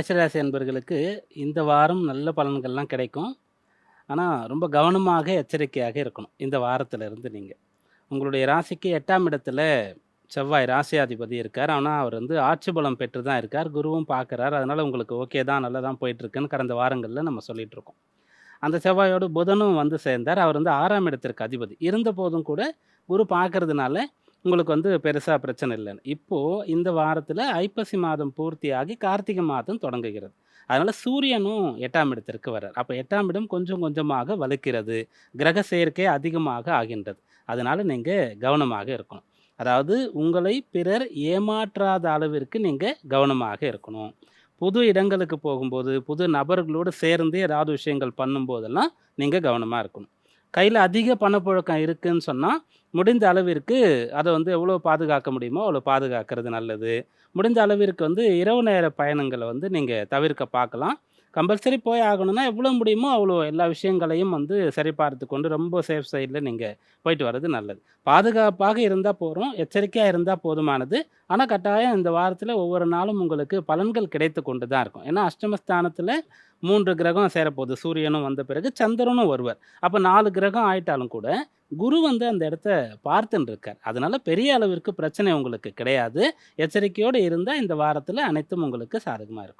மேஷராசி என்பர்களுக்கு இந்த வாரம் நல்ல பலன்கள்லாம் கிடைக்கும். ஆனால் ரொம்ப கவனமாக எச்சரிக்கையாக இருக்கணும் இந்த வாரத்தில் இருந்து நீங்கள் உங்களுடைய ராசிக்கு எட்டாம் இடத்துல செவ்வாய் ராசியாதிபதி இருக்கார். ஆனால் அவர் வந்து ஆட்சி பலம் பெற்று தான் இருக்கார். குருவும் பார்க்குறார். அதனால் உங்களுக்கு ஓகே தான் நல்லா தான் போயிட்டுருக்குன்னு கடந்த வாரங்களில் நம்ம சொல்லிகிட்ருக்கோம் இருக்கோம். அந்த செவ்வாயோடு புதனும் வந்து சேர்ந்தார். அவர் வந்து ஆறாம் இடத்திற்கு அதிபதி. இருந்த போதும் கூட குரு பார்க்கறதுனால உங்களுக்கு வந்து பெருசாக பிரச்சனை இல்லைன்னு. இப்போது இந்த வாரத்தில் ஐப்பசி மாதம் பூர்த்தியாகி கார்த்திகை மாதம் தொடங்குகிறது. அதனால் சூரியனும் எட்டாம் இடத்திற்கு வர்றார். அப்போ எட்டாம் இடம் கொஞ்சம் கொஞ்சமாக வலுக்கிறது. கிரக சேர்க்கை அதிகமாக ஆகின்றது. அதனால் நீங்கள் கவனமாக இருக்கணும். அதாவது உங்களை பிறர் ஏமாற்றாத அளவிற்கு நீங்கள் கவனமாக இருக்கணும். புது இடங்களுக்கு போகும்போது புது நபர்களோடு சேர்ந்து ஏதாவது விஷயங்கள் பண்ணும்போதெல்லாம் நீங்கள் கவனமாக இருக்கணும். கையில் அதிக பணப்புழக்கம் இருக்குன்னு சொன்னால் முடிந்த அளவிற்கு அதை வந்து எவ்வளோ பாதுகாக்க முடியுமோ அவ்வளோ பாதுகாக்கிறது நல்லது. முடிந்த அளவிற்கு வந்து இரவு நேர பயணங்களை வந்து நீங்கள் தவிர்க்க பார்க்கலாம். கம்பல்சரி போய் ஆகணும்னா எவ்வளோ முடியுமோ அவ்வளோ எல்லா விஷயங்களையும் வந்து சரி பார்த்து கொண்டு ரொம்ப சேஃப் சைடில் நீங்கள் போயிட்டு வர்றது நல்லது. பாதுகாப்பாக இருந்தால் போகிறோம் எச்சரிக்கையாக இருந்தால் போதுமானது. ஆனால் கட்டாயம் இந்த வாரத்தில் ஒவ்வொரு நாளும் உங்களுக்கு பலன்கள் கிடைத்து கொண்டு தான் இருக்கும். ஏன்னா அஷ்டமஸ்தானத்தில் மூன்று கிரகம் சேரப்போகுது. சூரியனும் வந்த பிறகு சந்திரனும் வருவார் அப்போ நாலு கிரகம் ஆயிட்டாலும் கூட குரு வந்து அந்த இடத்த பார்த்துன்னு இருக்கார் அதனால் பெரிய அளவிற்கு பிரச்சனை உங்களுக்கு கிடையாது. எச்சரிக்கையோடு இருந்தால் இந்த வாரத்தில் அனைத்தும் உங்களுக்கு சாதகமாக இருக்கும்.